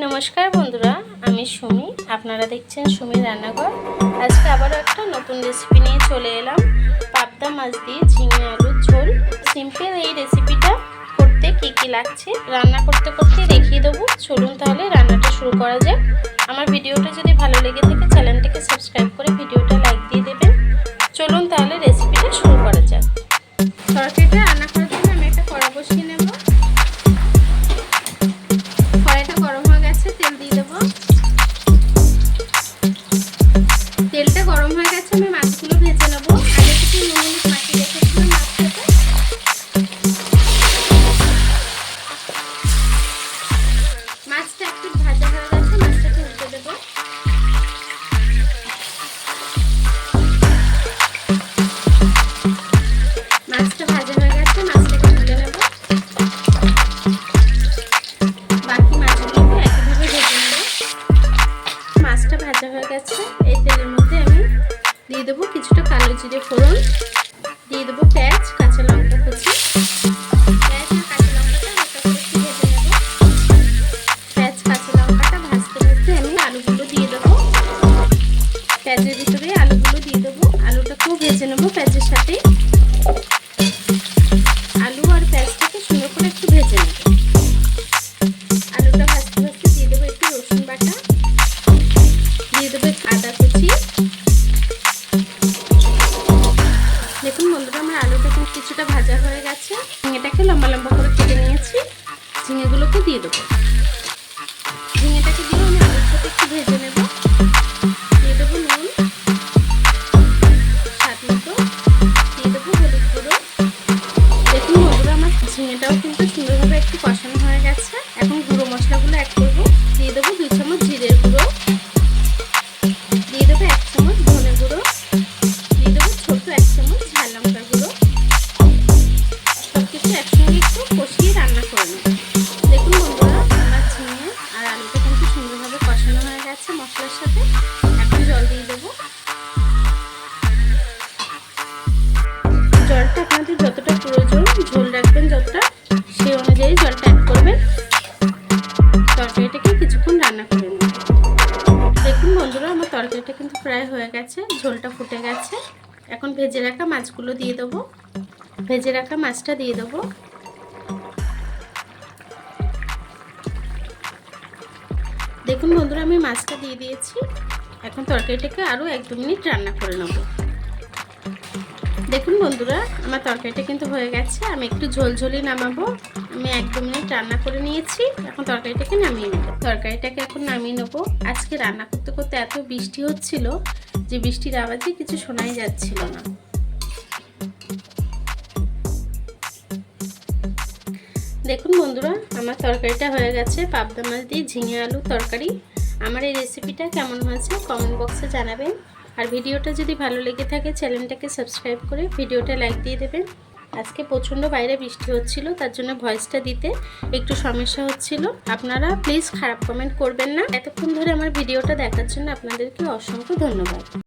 নমস্কার বন্ধুরা, আমি সুমি। আপনারা দেখছেন সুমি রান্নাঘর। আজকে আবারও একটা নতুন রেসিপি নিয়ে চলে এলাম। পাবদা মাছ দিয়ে ঝিঙে আলুর ঝোল। সিম্পল এই রেসিপিটা করতে কী কী লাগছে, রান্না করতে করতে দেখিয়ে দেবো। চলুন তাহলে রান্নাটা শুরু করা যাক। আমার ভিডিওটা যদি ভালো লেগে থাকে, চ্যানেলটিকে সাবস্ক্রাইব করে ভিডিওটা মাছটা ভাজা হয়ে গেছে, মাছটাকে তুলে নেব। বাকি মাছগুলোকে মাছটা ভাজা হয়ে গেছে, এই তেলের মধ্যে আমি দিয়ে দেবো কিছুটা কালো জিরে ফোড়ন, দিয়ে দেবো পেঁয়াজ লম্বা লম্বা করে কেটে নিয়েছি ঝিঙেগুলোকে দিয়ে দেবো। মশলার সাথে এখন জল দিয়ে দেবো। জলটা আপনাদের যতটা প্রয়োজন, ঝোল রাখবেন যতটা সেই অনুযায়ী জলটা অ্যাড করবেন। তরকারিটাকে কিছুক্ষণ রান্না করে নেব দেখুন বন্ধুরা, আমার তরকারিটা কিন্তু প্রায় হয়ে গেছে, ঝোলটা ফুটে গেছে। এখন ভেজে রাখা মাছগুলো দিয়ে দেবো। ভেজে রাখা মাছটা দিয়ে দেবো। দেখুন বন্ধুরা আমি মাছটা দিয়ে দিয়েছি। এখন তরকারিটাকে আরও এক দু মিনিট রান্না করে নেব। দেখুন বন্ধুরা, আমার তরকারিটা কিন্তু হয়ে গেছে। আমি একটু ঝোলঝোলি নামাবো। আমি এক দু মিনিট রান্না করে নিয়েছি। এখন তরকারিটাকে নামিয়ে নেব। তরকারিটাকে এখন নামিয়ে নেব। আজকে রান্না করতে করতে এত বৃষ্টি হচ্ছিল যে বৃষ্টির আওয়াজে কিছু শোনাই যাচ্ছিল না। দেখুন বন্ধুরা, আমার তরকারিটা হয়ে গেছে। পাবদা মাছ দিয়ে ঝিঙে আলু তরকারি। আমার এই রেসিপিটা কেমন হয়েছে কমেন্ট বক্সে জানাবেন। আর ভিডিওটা যদি ভালো লেগে থাকে চ্যানেলটাকে সাবস্ক্রাইব করে ভিডিওটা লাইক দিয়ে দেবেন। আজকে প্রচণ্ড বাইরে বৃষ্টি হচ্ছিল, তার জন্য ভয়েসটা দিতে একটু সমস্যা হচ্ছিল। আপনারা প্লিজ খারাপ কমেন্ট করবেন না। এতক্ষণ ধরে আমার ভিডিওটা দেখার জন্য আপনাদেরকে অসংখ্য ধন্যবাদ।